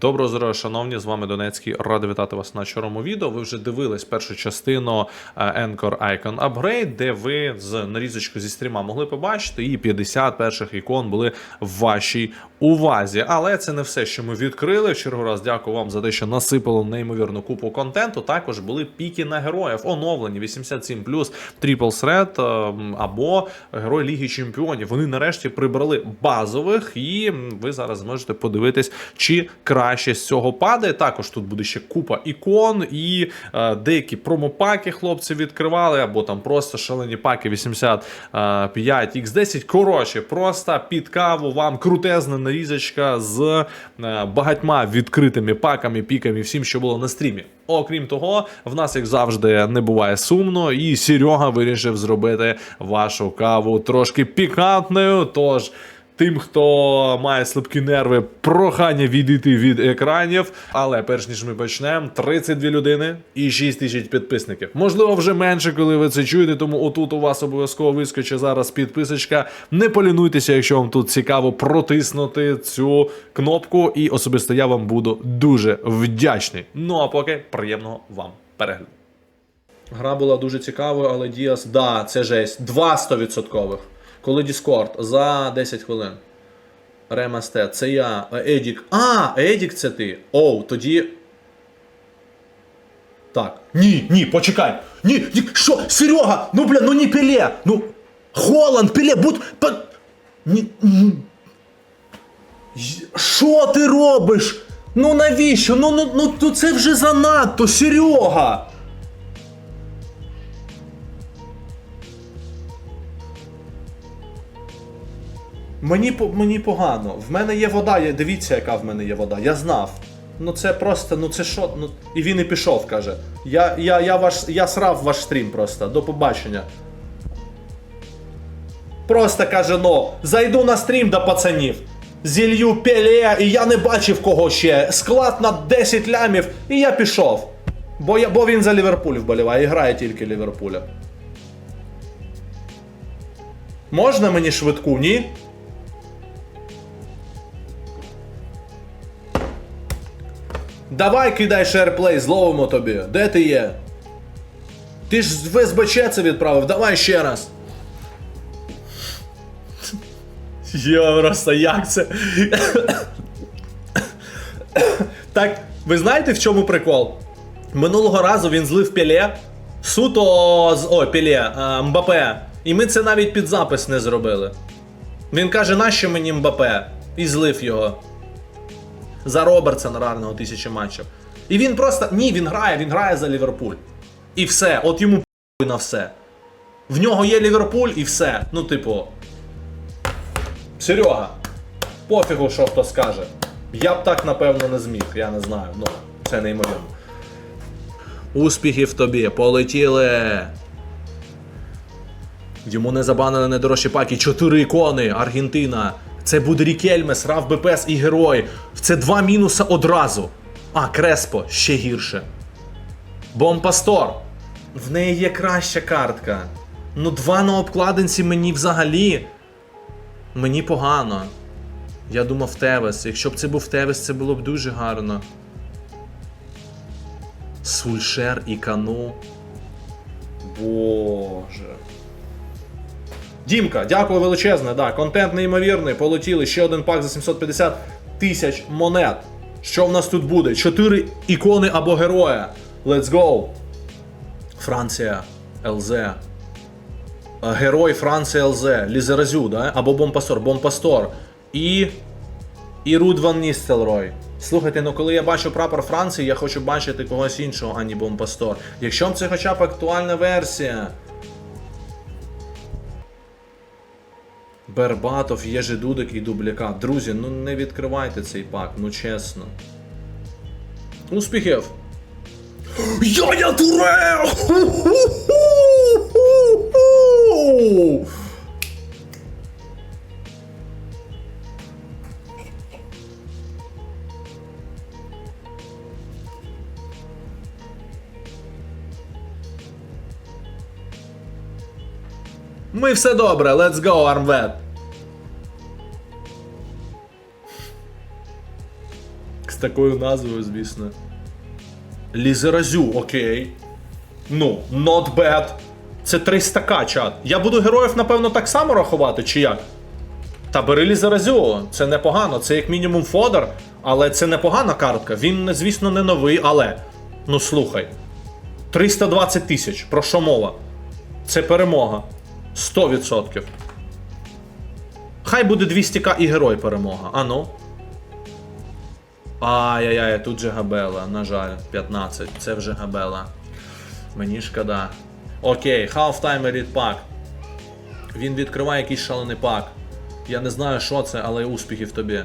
Доброго здоров'я, шановні, з вами Донецький. Радий вітати вас на чорному відео. Ви вже дивились першу частину е, Anchor Icon Upgrade, де ви з нарізочку зі стріма могли побачити, і 50 перших ікон були в вашій увазі. Але це не все, що ми відкрили. В чергу раз дякую вам за те, що насипало неймовірну купу контенту. Також були піки на героїв, оновлені 87 Triple Threat або Герой Ліги Чемпіонів. Вони нарешті прибрали базових, і ви зараз зможете подивитись, чи краще з цього падає. Також тут буде ще купа ікон і е, деякі промопаки хлопці відкривали, або там просто шалені паки 85 X10. Коротше, просто під каву вам крутезна нарізочка з е, багатьма відкритими паками, піками, всім, що було на стрімі. Окрім того, в нас, як завжди, не буває сумно, і Серега вирішив зробити вашу каву трошки пікантною. Тож. Тим, хто має слабкі нерви, прохання відійти від екранів. Але перш ніж ми почнемо, 32 людини і 6 тисяч підписників. Можливо, вже менше, коли ви це чуєте. Тому отут у вас обов'язково вискочить зараз підписочка. Не полінуйтеся, якщо вам тут цікаво протиснути цю кнопку. І особисто я вам буду дуже вдячний. Ну а поки приємного вам перегляду. Гра була дуже цікавою, але Діас, да, це жесть. Два 100%. Коли Discord за 10 хвилин. Ремасте, це я. Едік. А, Едік це ти. Оу, тоді. Так. Ні, ні, почекай. Ні, ні, що? Серега! Ну бля, ну не піле! Ну. Холланд, піле, будь. Ні. ні. Що ти робиш? Ну навіщо? Ну, ну, ну, ну це вже занадто, Серега! Мені, мені погано. В мене є вода, я, дивіться, яка в мене є вода. Я знав. Ну це просто, ну це що? Ну, і він і пішов, каже. Я, я, я, ваш, я срав ваш стрім просто. До побачення. Просто каже, ну, зайду на стрім до пацанів. Зілью пеле, і я не бачив кого ще. Склад на 10 лямів, і я пішов. Бо, я, бо він за Ліверпуль вболіває, і грає тільки Ліверпуля. Можна мені швидку, ні? Давай кидай шерплей, зловимо тобі. Де ти є? Ти ж в СБЧ це відправив, давай ще раз. Я просто як це? так, ви знаєте в чому прикол? Минулого разу він злив Пеле, суто з. О, Пеле, а, Мбапе. І ми це навіть під запис не зробили. Він каже, нащо мені Мбапе? І злив його за Робертсона рарного тисячі матчів. І він просто. Ні, він грає, він грає за Ліверпуль. І все. От йому на все. В нього є Ліверпуль і все. Ну, типу. Серега. Пофігу, що хто скаже. Я б так, напевно, не зміг, я не знаю. Ну, це неймовірно. Успіхів тобі, полетіли. Йому не забанили найдорожчі паки. Чотири ікони. Аргентина. Це буде Рікельмес, Раф БПС і герой. Це два мінуса одразу. А, Креспо ще гірше. Бомпастор. В неї є краща картка. Ну, два на обкладинці мені взагалі. Мені погано. Я думав Тевес. Якщо б це був Тевес, це було б дуже гарно. Сульшер і Кану. Боже. Дімка, дякую величезне. Да, контент неймовірний. Полетіли ще один пак за 750 тисяч монет. Що в нас тут буде? Чотири ікони або героя. Let's go. Франція. ЛЗ. Е, Герой Франція ЛЗ. Лізеразю, да? або Бомпастор. Бомпастор. І. І Руд Ван Ністелрой. Слухайте, ну коли я бачу прапор Франції, я хочу бачити когось іншого, ані Бомпастор. Якщо це хоча б актуальна версія. Бербатов, Єжи Дудик і дублікат. Друзі, ну не відкривайте цей пак, ну чесно. Успіхів! Яня Туре! Ми все добре, let's go, Армвет. Такою назвою, звісно. Лізеразю, окей. Ну, not bad. Це 300к, чат. Я буду героїв, напевно, так само рахувати, чи як? Та бери Лізеразю, це непогано, це як мінімум фодер, але це непогана картка. Він, звісно, не новий, але. Ну слухай. 320 тисяч, про що мова? Це перемога. 100%. Хай буде 200к і герой перемога. А ну. Ай-яй-яй, тут же габела, на жаль, 15. Це вже габела. Мені шкода. Окей, Half-Time Elite Pack. Він відкриває якийсь шалений пак. Я не знаю, що це, але успіхів тобі.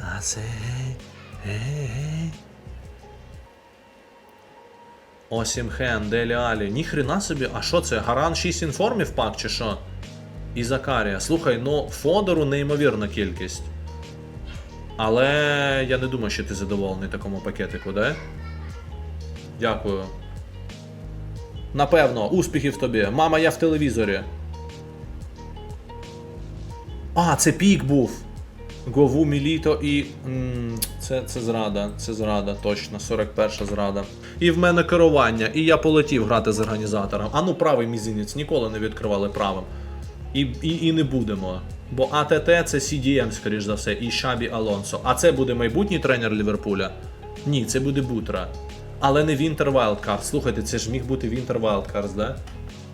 А це. Осімхен, Делі Алі. Ніхрена собі, а що це? Гаран 6 інформів пак чи що? І Закарія. Слухай, ну Фодору неймовірна кількість. Але я не думаю, що ти задоволений такому пакетику, да? Дякую. Напевно, успіхів тобі. Мама, я в телевізорі. А, це пік був. Гову Міліто і. це, це зрада, це зрада, точно, 41 зрада. І в мене керування, і я полетів грати з організатором. А ну правий мізинець, ніколи не відкривали правим. І, і, і не будемо. Бо АТТ це CDM, скоріш за все, і Шабі Алонсо. А це буде майбутній тренер Ліверпуля? Ні, це буде Бутра. Але не Winter Wildcards. Слухайте, це ж міг бути Winter Wildcards, да?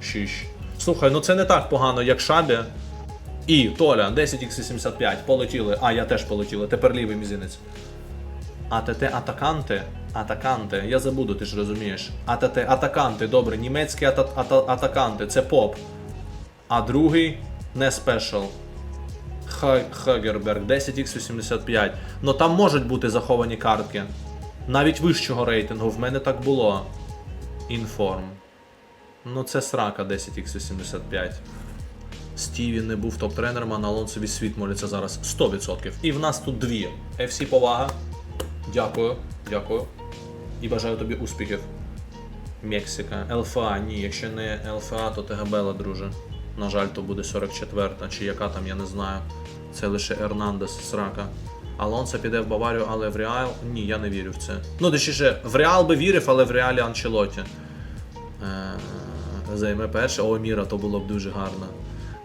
Щищ. Слухай, ну це не так погано, як Шабі. І Толя, 10x75, полетіли. А, я теж полетіли. Тепер лівий мізинець. АТТ Атаканти. Атаканти. Я забуду, ти ж розумієш. АТТ Атаканти, добре, німецькі ата- ата- атаканти, це поп. А другий не спешл. Ха- Хагерберг 10x85. Ну там можуть бути заховані картки. Навіть вищого рейтингу, в мене так було. Інформ. Ну це срака 10x85. Стіві не був топ-тренером, а на Алонсові світ моляться зараз 100%. І в нас тут дві. FC повага. Дякую, дякую. І бажаю тобі успіхів. Мексика. ЛФА, ні, якщо не ЛФА, то Тегабела, друже. На жаль, то буде 44-та, чи яка там, я не знаю. Це лише Ернандес срака. Алонсо піде в Баварію, але в Реал. Ні, я не вірю в це. Ну, точніше, в Реал би вірив, але в Реалі Анчелоті. Е, Займе перше. О, Міра, то було б дуже гарно.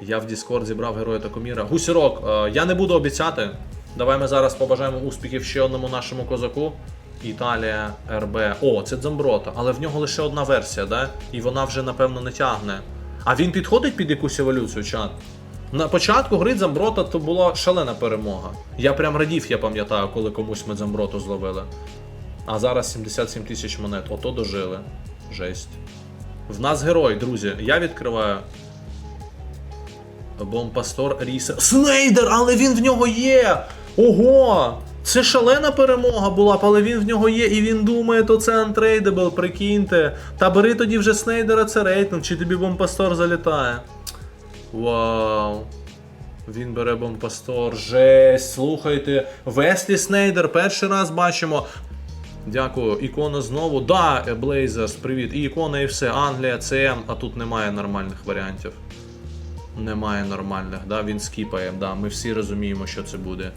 Я в Discord зібрав героя Такоміра. Гусірок, е, я не буду обіцяти. Давай ми зараз побажаємо успіхів ще одному нашому козаку. Італія, РБ. О, це Дзамброта, але в нього лише одна версія, да? І вона вже, напевно, не тягне. А він підходить під якусь еволюцію, чат? На початку гри Дзамброта то була шалена перемога. Я прям радів, я пам'ятаю, коли комусь ми Дзамброту зловили. А зараз 77 тисяч монет. Ото дожили. Жесть. В нас герой, друзі. Я відкриваю. Бомпастор Ріса. Снейдер, але він в нього є! Ого! Це шалена перемога була, але він в нього є, і він думає, то це антрейдебл, прикиньте. Та бери тоді вже Снейдера, це рейтинг, чи тобі бомпастор залітає. Вау. Він бере бомпастор. Жесть, слухайте. Веслі Снейдер, перший раз бачимо. Дякую. Ікона знову. Да, Блейзерс, привіт. І ікона, і все. Англія, ЦМ, а тут немає нормальних варіантів. Немає нормальних, да, він скіпає, да. Ми всі розуміємо, що це буде.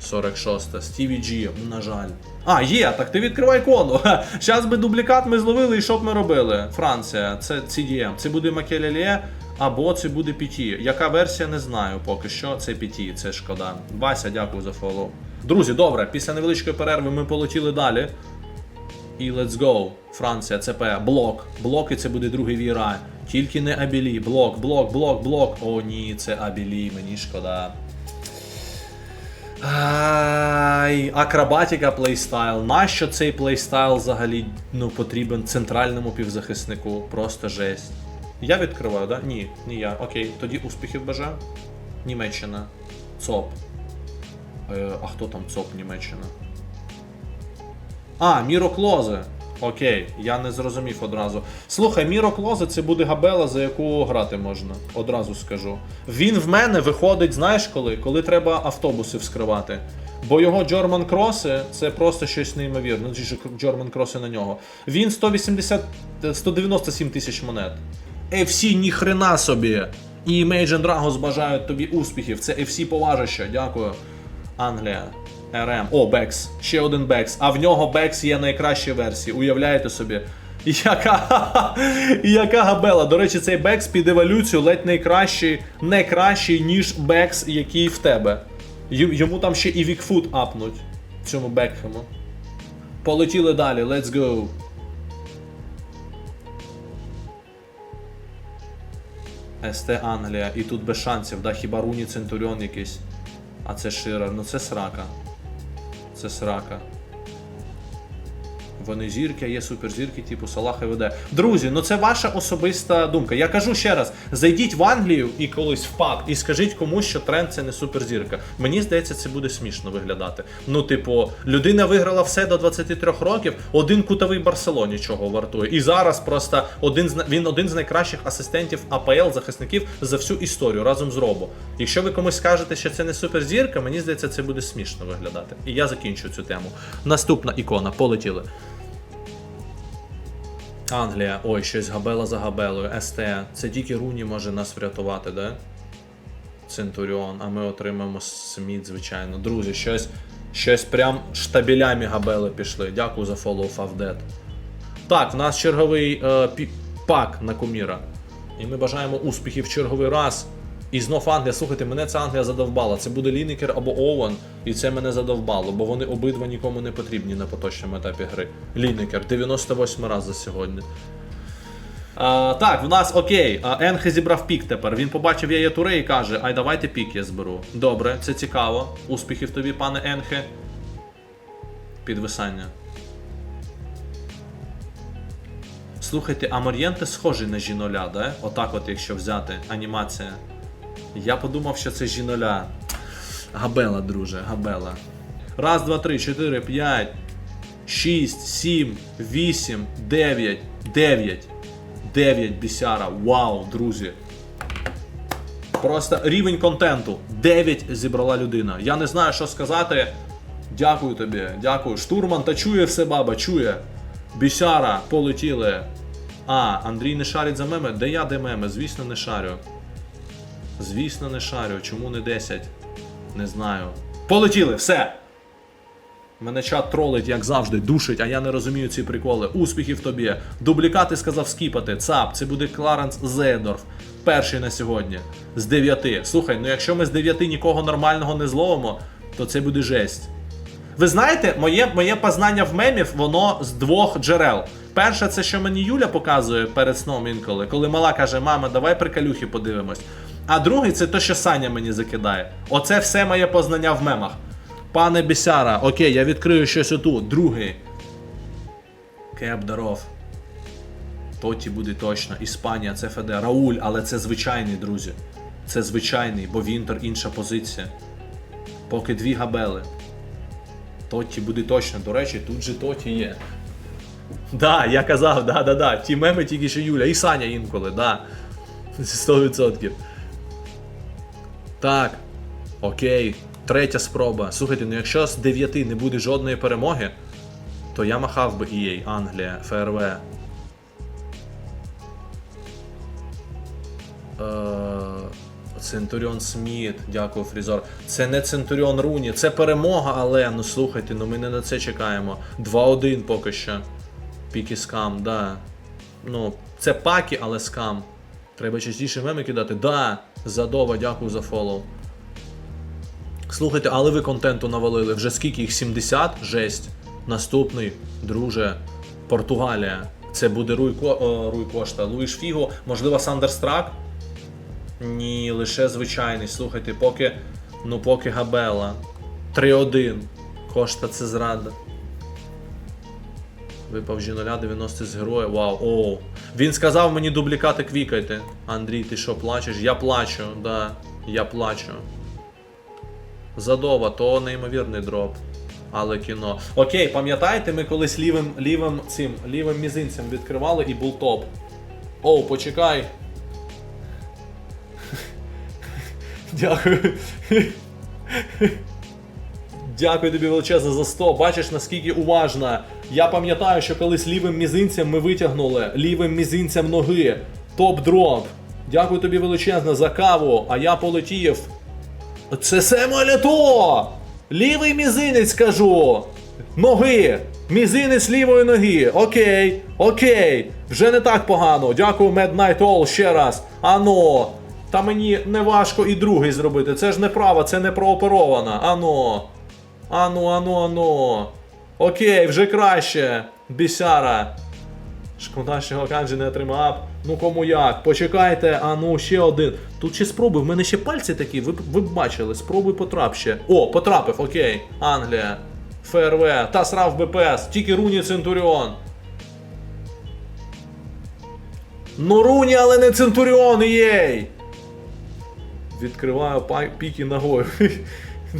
46 Стіві Джі, на жаль. А, є, так ти відкривай ікону. Зараз би дублікат ми зловили, і що б ми робили? Франція, це CDM. Це буде Макелелє або це буде PT. Яка версія, не знаю поки що. Це PT, це шкода. Вася, дякую за фоллоу. Друзі, добре, після невеличкої перерви ми полетіли далі. І let's go. Франція, ЦП, блок. Блок і це буде другий віра. Тільки не Абілі. Блок, блок, блок, блок. О, ні, це Абілі, мені шкода. Ай, акробатика плейстайл. Нащо цей плейстайл взагалі ну, потрібен центральному півзахиснику? Просто жесть. Я відкриваю, да? Ні, ні я. Окей, тоді успіхів бажаю. Німеччина. ЦОП. Е, а хто там ЦОП Німеччина? А, Міро Клозе. Окей, я не зрозумів одразу. Слухай, Міро Клозе це буде габела, за яку грати можна. Одразу скажу. Він в мене виходить, знаєш коли? Коли треба автобуси вскривати. Бо його Джорман Кроси це просто щось неймовірне. Ну, Джорман Кроси на нього. Він 180, 197 тисяч монет. FC ніхрена собі. І Imagine Dragons бажають тобі успіхів. Це FC поважище, дякую. Англія. РМ. О, Бекс. Ще один Бекс. А в нього Бекс є найкращі версії. Уявляєте собі? Яка, яка габела. До речі, цей Бекс під еволюцію ледь найкращий, не кращий, ніж Бекс, який в тебе. Йому там ще і Вікфут апнуть. Цьому Бекхему. Полетіли далі, let's go. СТ Англія, і тут без шансів, да, хіба Руні Центуріон якийсь. А це Ширер, ну це срака. Це срака. Вони зірки, а є суперзірки, типу Салаха веде. Друзі, ну це ваша особиста думка. Я кажу ще раз: зайдіть в Англію і колись в паб і скажіть комусь, що тренд це не суперзірка. Мені здається, це буде смішно виглядати. Ну, типу, людина виграла все до 23 років, один кутовий Барселоні чого вартує. І зараз просто один з він один з найкращих асистентів АПЛ захисників за всю історію разом з Робо. Якщо ви комусь скажете, що це не суперзірка, мені здається, це буде смішно виглядати. І я закінчу цю тему. Наступна ікона, полетіли. Англія, ой, щось габела за габелою, СТ. Це тільки Руні може нас врятувати, да? Центуріон, а ми отримаємо Сміт, звичайно. Друзі, щось, щось прям штабелями габели пішли. Дякую за follow Favdead. Так, в нас черговий е, пак на куміра. І ми бажаємо успіхів черговий раз. І знов Англія, слухайте, мене ця Англія задовбала. Це буде Лінікер або Оуен, і це мене задовбало, бо вони обидва нікому не потрібні на поточному етапі гри. Лінікер, 98 раз за сьогодні. А, так, в нас окей. Енхе зібрав пік тепер. Він побачив Яє Туре і каже: Ай, давайте пік я зберу. Добре, це цікаво. Успіхів тобі, пане Енхе. Підвисання. Слухайте, а Мор'єнте схожий на жіноля, да? Отак, от, якщо взяти анімація. Я подумав, що це жіноля. Габела, друже, габела. Раз, два, три, чотири, п'ять, шість, сім, вісім, дев'ять, дев'ять. Дев'ять бісяра. Вау, друзі. Просто рівень контенту. 9 зібрала людина. Я не знаю, що сказати. Дякую тобі, дякую. Штурман та чує все, баба, чує. Бісяра, полетіли. А, Андрій не шарить за меми. Де я, де меми? Звісно, не шарю. Звісно, не шарю. Чому не 10? Не знаю. Полетіли, все! Мене чат тролить, як завжди, душить, а я не розумію ці приколи. Успіхів тобі. Дублікати сказав скіпати. ЦАП, це буде Кларенс Зедорф. Перший на сьогодні. З 9. Слухай, ну якщо ми з 9 нікого нормального не зловимо, то це буде жесть. Ви знаєте, моє, моє познання в мемів, воно з двох джерел. Перше, це що мені Юля показує перед сном інколи, коли мала каже, мама, давай приколюхи подивимось. А другий це те, що Саня мені закидає. Оце все моє познання в мемах. Пане Бісяра, окей, я відкрию щось отут. Другий. Кеп даров. Тоті буде точно. Іспанія, це ФД. Рауль, але це звичайний, друзі. Це звичайний, бо Вінтер інша позиція. Поки дві габели. Тоті буде точно. До речі, тут же Тоті є. Да, я казав, да, да, да. Ті меми тільки що Юля. І Саня інколи, да. 100%. Так. Окей. Третя спроба. Слухайте, ну якщо з 9 не буде жодної перемоги, то я махав би EA, Англія, ФРВ. Е, Центуріон Сміт, дякую, Фрізор. Це не Центуріон Руні, це перемога, але ну слухайте, ну ми не на це чекаємо. 2-1 поки що. Піки скам, да. Ну, це паки, але скам. Треба частіше меми кидати. Да, задова, дякую за фоллоу. Слухайте, але ви контенту навалили. Вже скільки їх? 70? Жесть. Наступний, друже, Португалія. Це буде Руй, Ко... о, Руй Луїш Фіго, можливо, Сандерстрак. Ні, лише звичайний. Слухайте, поки. Ну поки Габела. 3-1. Кошта це зрада. Випав жіноля 90 з героя. Вау. О. Він сказав мені дублікати квікайте. Андрій, ти що плачеш? Я плачу, да. Я плачу. Задова, то неймовірний дроп. Але кіно. Окей, пам'ятаєте, ми колись лівим, лівим цим лівим мізинцем відкривали і був топ. Оу, почекай. Дякую. Дякую тобі величезно за 100. Бачиш, наскільки уважна. Я пам'ятаю, що колись лівим мізинцем ми витягнули лівим мізинцем ноги. Топ-дроп. Дякую тобі величезно за каву, а я полетів. Це Семелето! Лівий мізинець кажу. Ноги. Мізинець лівої ноги. Окей, окей. Вже не так погано. Дякую, Mad Night All ще раз. Ано. Та мені не важко і другий зробити. Це ж не права, це не прооперована. Ано. Ану, ану, ану. Окей, вже краще. Бісяра. Шкода, що Канджі не отримав. Ну кому як? Почекайте, а ну ще один. Тут ще спробуй, в мене ще пальці такі, ви, ви б бачили, спробуй потрап ще. О, потрапив, окей. Англія. ФРВ, та срав БПС, тільки Руні Центуріон. Ну Руні, але не Центуріон, єй! Відкриваю піки ногою.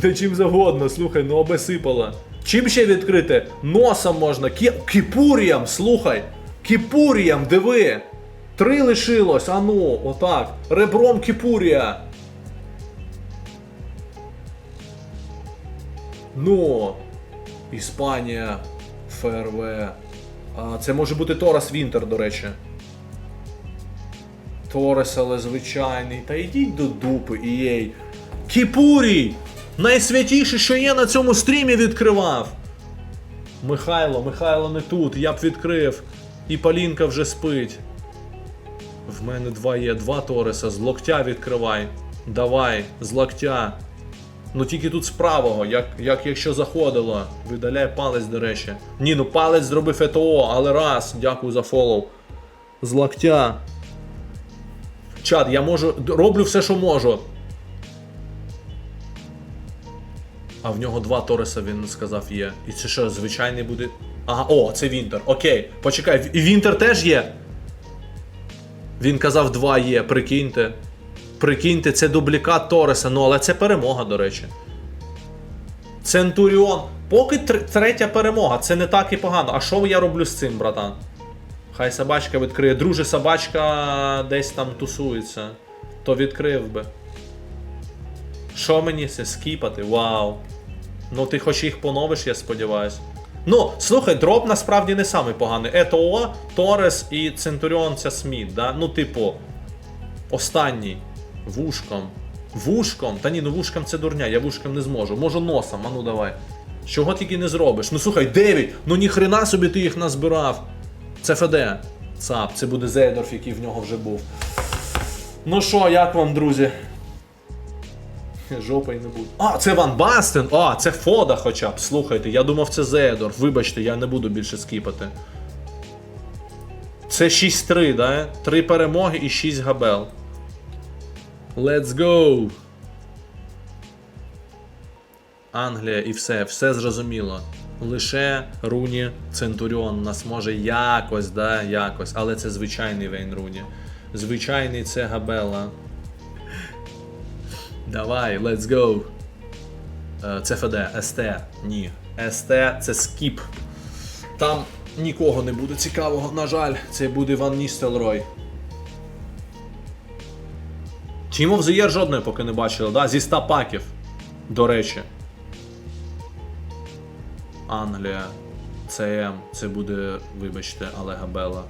Та чим завгодно, слухай, ну обесипала. Чим ще відкрити? Носом можна, кі... кіпуріям, слухай. Кіпуріям, диви. Три лишилось, а ну, отак. Ребром кіпурія. Ну. Іспанія, ФРВ. А, це може бути Торас Вінтер, до речі. Торес, але звичайний. Та йдіть до дупи, ієй. Кіпурій! Найсвятіше, що є на цьому стрімі, відкривав. Михайло, Михайло не тут, я б відкрив. І Полінка вже спить. В мене два є, два Тореса, з локтя відкривай. Давай, з локтя. Ну тільки тут з правого, як, як якщо заходило. Видаляй палець, до речі. Ні, ну палець зробив ЕТО, але раз, дякую за фоллоу. З локтя. Чат, я можу. Роблю все, що можу. А в нього два Тореса він сказав є. І це що, звичайний буде. Ага, о, це Вінтер. Окей. Почекай, і Вінтер теж є. Він казав, два є, прикиньте. Прикиньте, це дублікат Тореса, ну але це перемога, до речі. Центуріон. Поки тр- третя перемога, це не так і погано. А що я роблю з цим, братан? Хай собачка відкриє. Друже, собачка десь там тусується. То відкрив би. Що мені це скіпати? Вау. Ну ти хоч їх поновиш, я сподіваюсь. Ну, слухай, дроп насправді не самий поганий. ЕТО, Торес і Центуріон це Сміт, да? Ну, типу, останній. Вушком. Вушком? Та ні, ну вушком це дурня, я вушком не зможу. Можу носом, а ну давай. Чого тільки не зробиш? Ну слухай, 9! Ну ніхрена собі ти їх назбирав. Це ФД. ЦАП, це буде Зейдорф, який в нього вже був. Ну що, як вам, друзі? Жопа й не буде. А, це Ван Бастен! А, це Фода хоча б. Слухайте, я думав, це Зедорф. Вибачте, я не буду більше скіпати. Це 6-3, да? 3 перемоги і 6 габел. Let's go! Англія і все, все зрозуміло. Лише Руні Центуріон нас може якось, да, якось. Але це звичайний Вейн Руні. Звичайний це Габела. Давай, let's go. Е, Це ФД, СТ. Ні. СТ це скіп. Там нікого не буде цікавого, на жаль, це буде Ван Ністелрой. Team of жодної поки не бачили, да? Зі 100 паків. До речі. Англія. ЦМ. Це буде, вибачте, але Габела.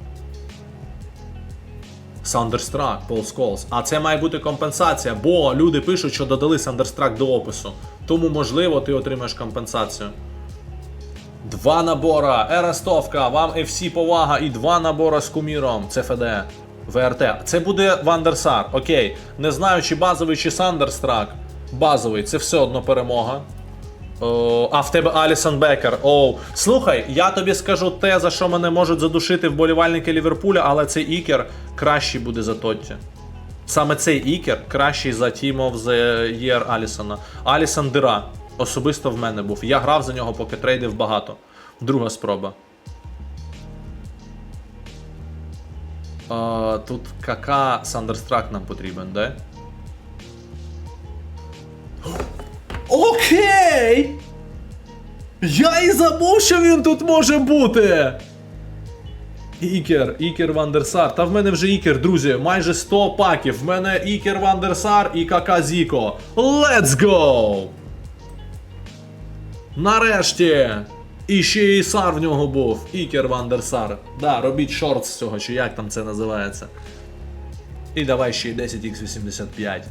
Сандерстрак, Пол Сколс. А це має бути компенсація, бо люди пишуть, що додали Сандерстрак до опису. Тому, можливо, ти отримаєш компенсацію. Два набора. Ерестовка, вам FC повага і два набора з куміром. Це ФД. ВРТ. Це буде Вандерсар. Окей. Не знаю, чи базовий, чи Сандерстрак. Базовий, це все одно перемога. О, а в тебе Алісон Бекер. Оу. Слухай, я тобі скажу те, за що мене можуть задушити вболівальники Ліверпуля, але цей ікер кращий буде за Тотті. Саме цей ікер кращий за of the Year Алісона. Алісон дира. Особисто в мене був. Я грав за нього, поки трейдив багато. Друга спроба. Е, тут КК Сандерстрак нам потрібен, да? Окей! Я і забув, що він тут може бути. Ікер, Ікер Вандерсар. Та в мене вже Ікер, друзі, майже 100 паків. В мене Ікер Вандерсар і Кака Зіко. Let's go! Нарешті! І ще і Сар в нього був. Ікер Вандерсар. Да, робіть шорт з цього, чи як там це називається. І давай ще й 10x85.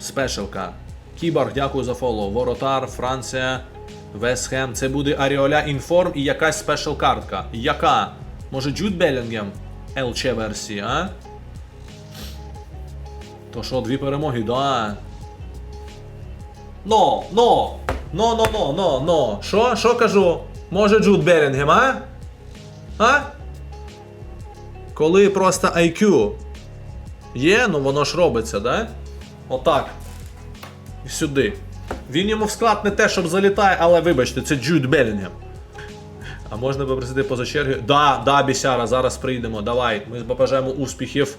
Спешалка. Кіборг, дякую за фоллоу. Воротар, Франція, Вестхем. Це буде Аріоля Інформ і якась спешл картка. Яка? Може Джуд Белінгем? ЛЧ версії, а? То що, дві перемоги, да. Но, но, но, но, но, но, но. Що? Що кажу? Може Джуд Белінгем, а? А? Коли просто IQ є, ну воно ж робиться, да? Отак. Сюди. Він йому в склад не те, щоб залітає, але вибачте, це Джуд Белінгем. А можна попросити поза черги? Да, да, бісяра, зараз прийдемо. Давай. Ми побажаємо успіхів.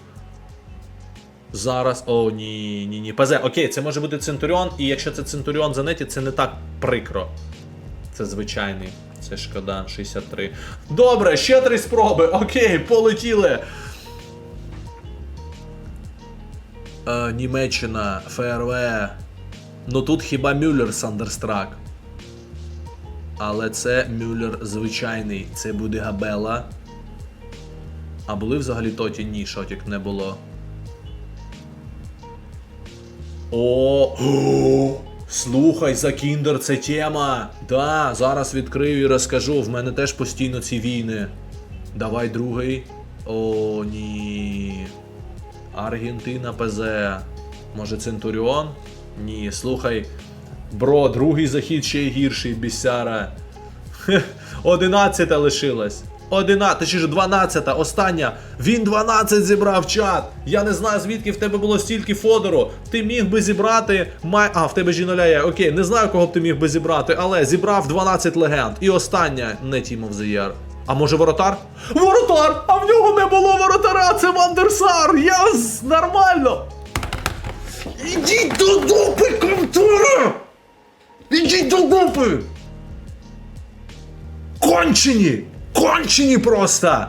Зараз. О, ні, ні, ні. ПЗ, окей, це може бути Центуріон, і якщо це Центуріон за неті, це не так прикро. Це звичайний. Це шкода, 63. Добре, ще три спроби. Окей, полетіли. Е, Німеччина, ФРВ. Ну тут хіба Мюллер Сандерстрак. Але це Мюллер звичайний. Це буде Габела. А були взагалі тоті? Ні, шотік не було. О, слухай, за кіндер це тема. Да, зараз відкрию і розкажу. В мене теж постійно ці війни. Давай другий. О, ні. Аргентина ПЗ. Може Центуріон? Ні, слухай. Бро, другий захід ще й гірший, бісяра. Одинадцята лишилась. Одинадцята, точніше, дванадцята, остання. Він 12 зібрав чат. Я не знаю, звідки в тебе було стільки фодору. Ти міг би зібрати. Май... А, в тебе жіноля є. Окей, не знаю, кого б ти міг би зібрати, але зібрав 12 легенд. І остання не the Year. А може воротар? Воротар! А в нього не було воротара! Це Вандерсар! Я нормально! Ідіть до дупи, контора! Ідіть до дупи! Кончені! Кончені просто!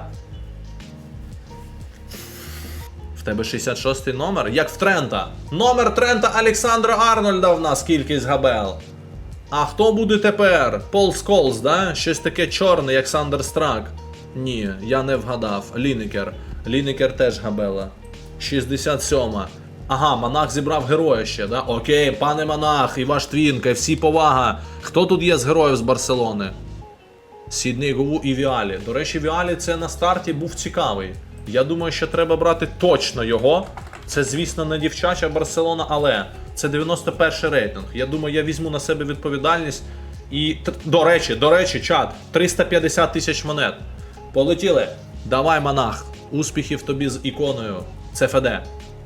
В тебе 66-й номер? Як в Трента. Номер Трента Олександра Арнольда в нас кількість габел. А хто буде тепер? Пол Сколз, да? Щось таке чорне, як Сандер Страк. Ні, я не вгадав. Лінекер. Лінекер теж габела. 67. Ага, монах зібрав героя ще, да? Окей, пане монах, і ваш твінка, і всі повага. Хто тут є з героїв з Барселони? Сідней Гову і Віалі. До речі, Віалі це на старті був цікавий. Я думаю, що треба брати точно його. Це, звісно, не дівчача Барселона, але це 91 рейтинг. Я думаю, я візьму на себе відповідальність. І до речі, до речі, чат, 350 тисяч монет. Полетіли. Давай, монах. Успіхів тобі з іконою. ЦФД.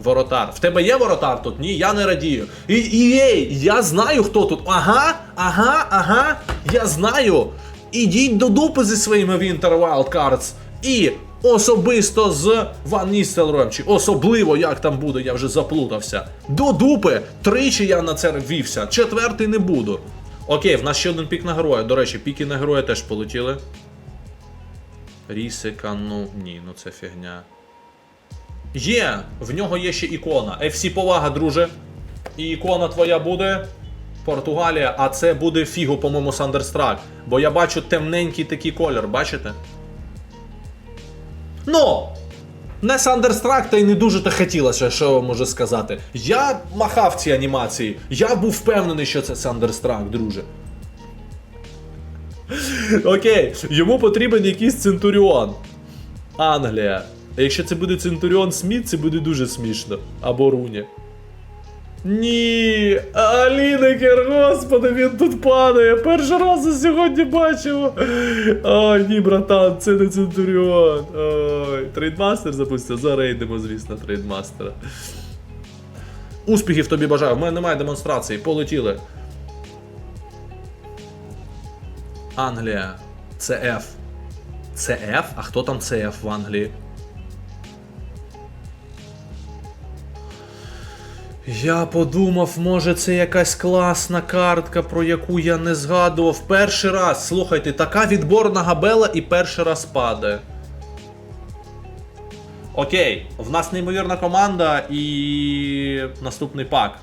Воротар. В тебе є воротар тут? Ні, я не радію. І, і ей, я знаю, хто тут. Ага, ага, ага. Я знаю. Ідіть до дупи зі своїми Winter Wild Cards. І особисто з Ван Ністелроєм, чи особливо як там буде, я вже заплутався. До дупи. Тричі я на це ввівся. Четвертий не буду. Окей, в нас ще один пік на героя. До речі, піки на героя теж полетіли. Рісика, ну ні, ну це фігня. Є, в нього є ще ікона. FC повага, друже. І ікона твоя буде. Португалія, а це буде фігу, по-моєму, Сандерстрак. Бо я бачу темненький такий колір, бачите? Ну! Не Сандерстрак, та й не дуже то хотілося, що я можу сказати. Я махав ці анімації. Я був впевнений, що це Сандерстрак, друже. Окей, йому потрібен якийсь Центуріон. Англія. А якщо це буде Центуріон Сміт, це буде дуже смішно. Або Руні. Ні, Алінекер, господи, він тут падає. Перший раз за сьогодні бачив. Ой, ні, братан, це не Центуріон. Ой, трейдмастер запустив. Зарейдемо, звісно, трейдмастера. Успіхів тобі бажаю. В мене немає демонстрації. Полетіли. Англія. Це F. Це F? А хто там це F в Англії? Я подумав, може це якась класна картка, про яку я не згадував. Перший раз, слухайте, така відборна габела і перший раз падає. Окей, в нас неймовірна команда і наступний пак.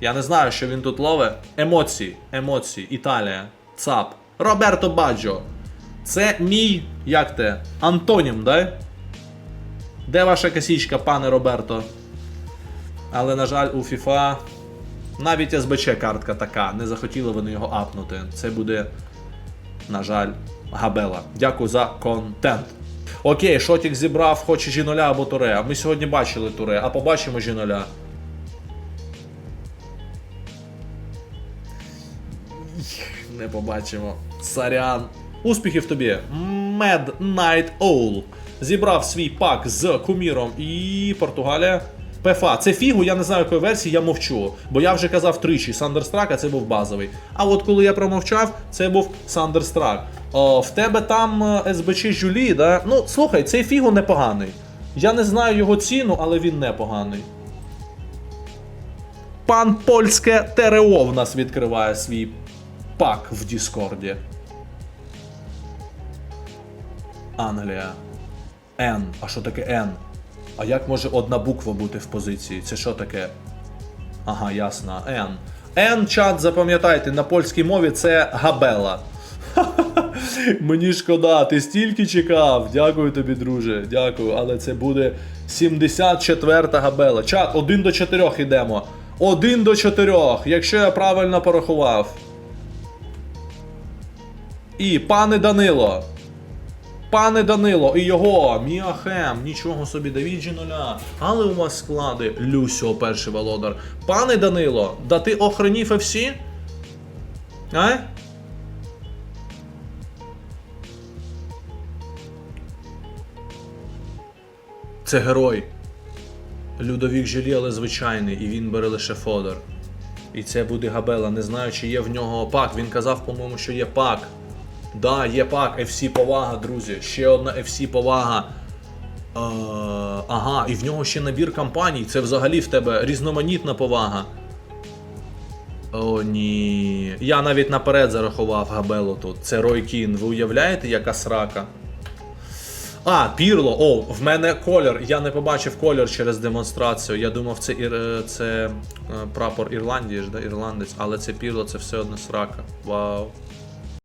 Я не знаю, що він тут ловить. Емоції, емоції, Італія, ЦАП, Роберто Баджо. Це мій, як те, антонім, да? Де ваша косічка, пане Роберто? Але, на жаль, у FIFA Навіть СБЧ картка така, не захотіли вони його апнути. Це буде, на жаль, габела. Дякую за контент. Окей, Шотік зібрав, хоче жіноля або туре. А ми сьогодні бачили туре, а побачимо жіноля. Не побачимо. Сорян. Успіхів тобі. Mad Night Owl. Зібрав свій пак з куміром і Португалія. ПФА. Це фігу, я не знаю якої версії, я мовчу. Бо я вже казав тричі Сандерстрак, а це був базовий. А от коли я промовчав, це був Сандерстрак. О, в тебе там е, СБЧ Жюлі, да? Ну, слухай, цей фігу непоганий. Я не знаю його ціну, але він непоганий. Пан польське ТРО в нас відкриває свій пак в Діскорді. Англія. Н. А що таке Н? А як може одна буква бути в позиції? Це що таке? Ага, ясно. Н. Н, чат, запам'ятайте, на польській мові це габела. Мені шкода, ти стільки чекав. Дякую тобі, друже. Дякую. Але це буде 74-та габела. Чат, 1 до 4 йдемо. 1 до 4, якщо я правильно порахував. І пане Данило. Пане Данило і його Міахем, нічого собі Давіджі нуля. Але у вас склади Люсьо, перший володар. Пане Данило, да ти охренів FC? А? Це герой. Людовік Жилі, але звичайний, і він бере лише Фодор. І це буде Габела. Не знаю, чи є в нього пак. Він казав, по-моєму, що є пак. Да, є пак, FC повага, друзі. Ще одна FC повага. Е, ага, і в нього ще набір кампаній. Це взагалі в тебе різноманітна повага. О, ні. Я навіть наперед зарахував Габелу тут. Це Рой Кін. Ви уявляєте, яка срака? А, Пірло. О, в мене колір. Я не побачив колір через демонстрацію. Я думав, це ір... це е, прапор Ірландії ж, да? ірландець, але це Пірло, це все одно срака. Вау.